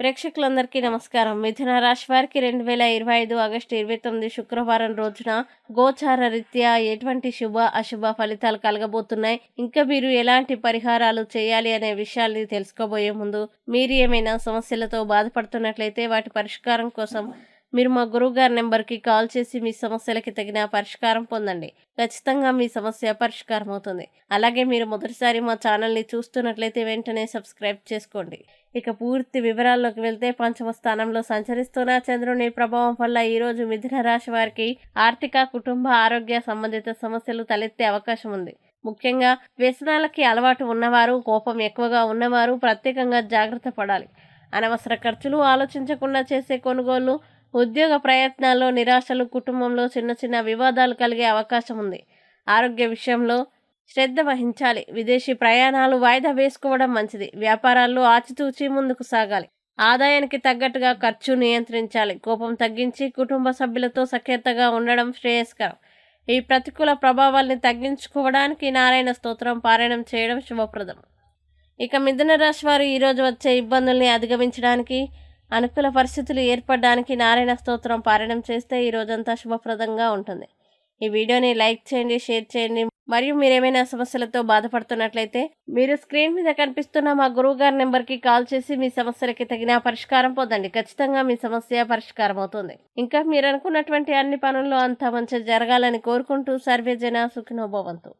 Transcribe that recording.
ప్రేక్షకులందరికీ నమస్కారం. మిథున రాశి వారికి రెండు వేల ఇరవై ఐదు ఆగస్టు ఇరవై తొమ్మిది శుక్రవారం రోజున గోచార రీత్యా ఎటువంటి శుభ అశుభ ఫలితాలు కలగబోతున్నాయి? ఇంకా మీరు ఎలాంటి పరిహారాలు చేయాలి అనే విషయాల్ని తెలుసుకోబోయే ముందు మీరు ఏమైనా సమస్యలతో బాధపడుతున్నట్లయితే వాటి పరిష్కారం కోసం మీరు మా గురువుగారి నెంబర్కి కాల్ చేసి మీ సమస్యలకి తగిన పరిష్కారం పొందండి. ఖచ్చితంగా మీ సమస్య పరిష్కారం అవుతుంది. అలాగే మీరు మొదటిసారి మా ఛానల్ని చూస్తున్నట్లయితే వెంటనే సబ్స్క్రైబ్ చేసుకోండి. ఇక పూర్తి వివరాల్లోకి వెళ్తే పంచమ స్థానంలో సంచరిస్తున్న చంద్రుని ప్రభావం వల్ల ఈరోజు మిథున రాశి వారికి ఆర్థిక కుటుంబ ఆరోగ్య సంబంధిత సమస్యలు తలెత్తే అవకాశం ఉంది. ముఖ్యంగా వ్యసనాలకి అలవాటు ఉన్నవారు కోపం ఎక్కువగా ఉన్నవారు ప్రత్యేకంగా జాగ్రత్త పడాలి. అనవసర ఖర్చులు ఆలోచించకుండా చేసే కొనుగోళ్ళు ఉద్యోగ ప్రయత్నాల్లో నిరాశలు కుటుంబంలో చిన్న చిన్న వివాదాలు కలిగే అవకాశం ఉంది. ఆరోగ్య విషయంలో శ్రద్ధ వహించాలి. విదేశీ ప్రయాణాలు వాయిదా వేసుకోవడం మంచిది. వ్యాపారాల్లో ఆచితూచి ముందుకు సాగాలి. ఆదాయానికి తగ్గట్టుగా ఖర్చు నియంత్రించాలి. కోపం తగ్గించి కుటుంబ సభ్యులతో సఖ్యతగా ఉండడం శ్రేయస్కరం. ఈ ప్రతికూల ప్రభావాల్ని తగ్గించుకోవడానికి నారాయణ స్తోత్రం పారాయణం చేయడం శుభప్రదం. ఇక మిథున రాశి వారు ఈరోజు వచ్చే ఇబ్బందుల్ని అధిగమించడానికి అనుకూల పరిస్థితులు ఏర్పడడానికి నారాయణ స్తోత్రం పారాయణం చేస్తే ఈ రోజంతా శుభప్రదంగా ఉంటుంది. ఈ వీడియోని లైక్ చేయండి షేర్ చేయండి. మరియు మీరు ఏమైనా సమస్యలతో బాధపడుతున్నట్లయితే మీరు స్క్రీన్ మీద కనిపిస్తున్న మా గురువు గారి నెంబర్కి కాల్ చేసి మీ సమస్యలకి తగిన పరిష్కారం పొందండి. ఖచ్చితంగా మీ సమస్య పరిష్కారం అవుతుంది. ఇంకా మీరు అనుకున్నటువంటి అన్ని పనుల్లో అంతా మంచి జరగాలని కోరుకుంటూ సర్వే జన సుఖినోభవంతు